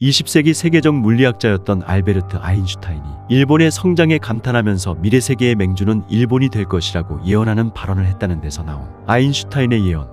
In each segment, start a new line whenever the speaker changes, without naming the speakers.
20세기 세계적 물리학자였던 알베르트 아인슈타인이 일본의 성장에 감탄하면서 미래 세계의 맹주는 일본이 될 것이라고 예언하는 발언을 했다는 데서 나온 아인슈타인의 예언.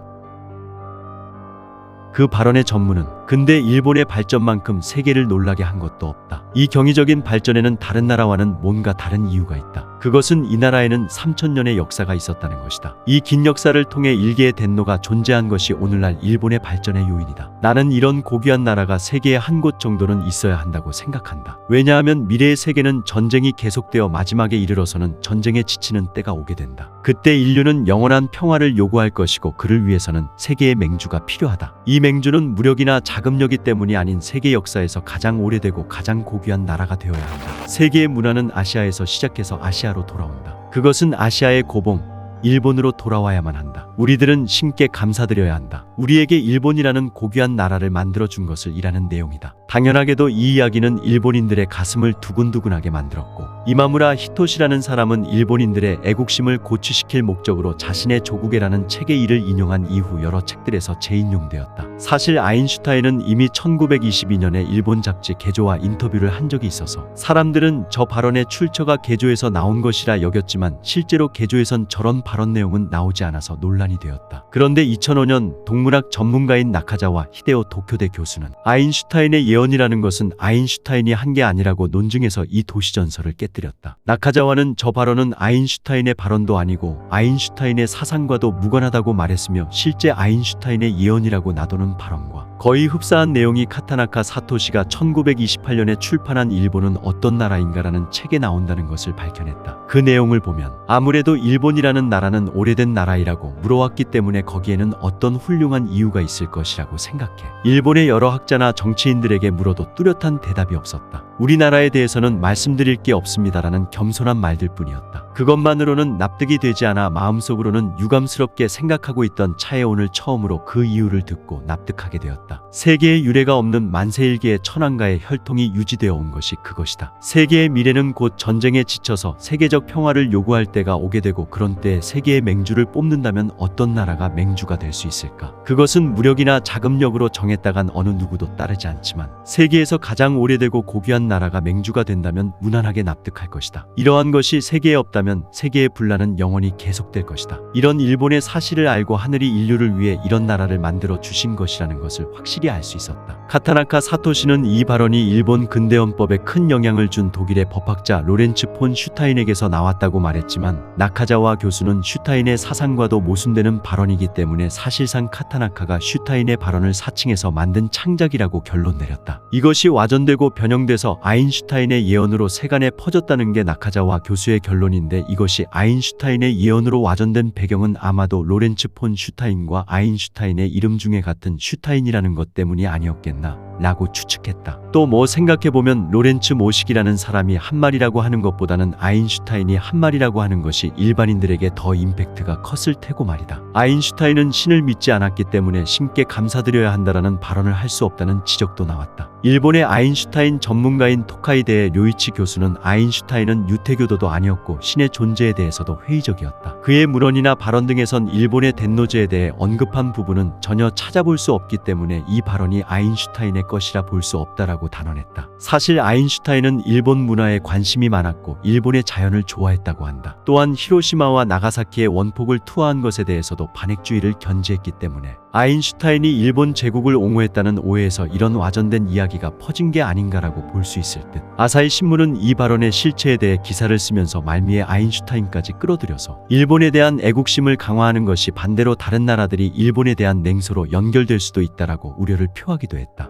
그 발언의 전문은 근대 일본의 발전만큼 세계를 놀라게 한 것도 없다. 이 경이적인 발전에는 다른 나라와는 뭔가 다른 이유가 있다. 그것은 이 나라에는 3천년의 역사가 있었다는 것이다. 이 긴 역사를 통해 일개의 덴노가 존재한 것이 오늘날 일본의 발전의 요인이다. 나는 이런 고귀한 나라가 세계에 한곳 정도는 있어야 한다고 생각한다. 왜냐하면 미래의 세계는 전쟁이 계속되어 마지막에 이르러서는 전쟁에 지치는 때가 오게 된다. 그때 인류는 영원한 평화를 요구할 것이고 그를 위해서는 세계의 맹주가 필요하다. 이 맹주는 무력이나 자 금력이 때문이 아닌 세계 역사에서 가장 오래되고 가장 고귀한 나라가 되어야 한다. 세계의 문화는 아시아에서 시작해서 아시아로 돌아온다. 그것은 아시아의 고봉, 일본으로 돌아와야만 한다. 우리들은 신께 감사드려야 한다. 우리에게 일본이라는 고귀한 나라를 만들어 준 것을 이라는 내용이다. 당연하게도 이 이야기는 일본인들의 가슴을 두근두근하게 만들었고 이마무라 히토시라는 사람은 일본인들의 애국심을 고취시킬 목적으로 자신의 조국에라는 책의 일을 인용한 이후 여러 책들에서 재인용되었다. 사실 아인슈타인은 이미 1922년에 일본 잡지 개조와 인터뷰를 한 적이 있어서 사람들은 저 발언의 출처가 개조에서 나온 것이라 여겼지만 실제로 개조에선 저런 발언 내용은 나오지 않아서 논란이 되었다. 그런데 2005년 동물학 전문가인 나카자와 히데오 도쿄대 교수는 아인슈타인의 예 언이라는 것은 아인슈타인이 한 게 아니라고 논증해서 이 도시전설을 깨뜨렸다. 나카자와는 저 발언은 아인슈타인의 발언도 아니고 아인슈타인의 사상과도 무관하다고 말했으며 실제 아인슈타인의 예언이라고 나도는 발언과 거의 흡사한 내용이 카타나카 사토시가 1928년에 출판한 일본은 어떤 나라인가라는 책에 나온다는 것을 밝혀냈다. 그 내용을 보면 아무래도 일본이라는 나라는 오래된 나라이라고 물어왔기 때문에 거기에는 어떤 훌륭한 이유가 있을 것이라고 생각해. 일본의 여러 학자나 정치인들에게 물어도 뚜렷한 대답이 없었다. 우리나라에 대해서는 말씀드릴 게 없습니다라는 겸손한 말들 뿐이었다. 그것만으로는 납득이 되지 않아 마음속으로는 유감스럽게 생각하고 있던 차에 오늘 처음으로 그 이유를 듣고 납득하게 되었다. 세계의 유례가 없는 만세일기의 천황가의 혈통이 유지되어 온 것이 그것이다. 세계의 미래는 곧 전쟁에 지쳐서 세계적 평화를 요구할 때가 오게 되고 그런 때 세계의 맹주를 뽑는다면 어떤 나라가 맹주가 될 수 있을까? 그것은 무력이나 자금력으로 정했다간 어느 누구도 따르지 않지만 세계에서 가장 오래되고 고귀한 나라가 맹주가 된다면 무난하게 납득할 것이다. 이러한 것이 세계에 없다면 세계의 분란은 영원히 계속될 것이다. 이런 일본의 사실을 알고 하늘이 인류를 위해 이런 나라를 만들어 주신 것이라는 것을 확실히 알 수 있었다. 카타나카 사토시는 이 발언이 일본 근대헌법에 큰 영향을 준 독일의 법학자 로렌츠 폰 슈타인에게서 나왔다고 말했지만 나카자와 교수는 슈타인의 사상과도 모순되는 발언이기 때문에 사실상 카타나카가 슈타인의 발언을 사칭해서 만든 창작이라고 결론 내렸다. 이것이 와전되고 변형돼서 아인슈타인의 예언으로 세간에 퍼졌다는 게 나카자와 교수의 결론인데 이것이 아인슈타인의 예언으로 와전된 배경은 아마도 로렌츠 폰 슈타인과 아인슈타인의 이름 중에 같은 슈타인이라는 것 때문이 아니었겠나 라고 추측했다. 또 뭐 생각해보면 로렌츠 모식이라는 사람이 한 말이라고 하는 것보다는 아인슈타인이 한 말이라고 하는 것이 일반인들에게 더 임팩트가 컸을 테고 말이다. 아인슈타인은 신을 믿지 않았기 때문에 신께 감사드려야 한다라는 발언을 할 수 없다는 지적도 나왔다. 일본의 아인슈타인 전문가인 토카이대의 료이치 교수는 아인슈타인은 유태교도도 아니었고 신의 존재에 대해서도 회의적이었다. 그의 물언이나 발언 등에선 일본의 덴노제에 대해 언급한 부분은 전혀 찾아볼 수 없기 때문에 이 발언이 아인슈타인의 것이라 볼 수 없다라고 단언했다. 사실 아인슈타인은 일본 문화에 관심이 많았고 일본의 자연을 좋아했다고 한다. 또한 히로시마와 나가사키의 원폭을 투하한 것에 대해서도 반핵주의를 견지했기 때문에 아인슈타인이 일본 제국을 옹호했다는 오해에서 이런 와전된 이야기가 퍼진 게 아닌가라고 볼 수 있을 듯. 아사히 신문은 이 발언의 실체에 대해 기사를 쓰면서 말미에 아인슈타인까지 끌어들여서 일본에 대한 애국심을 강화하는 것이 반대로 다른 나라들이 일본에 대한 냉소로 연결될 수도 있다라고 우려를 표하기도 했다.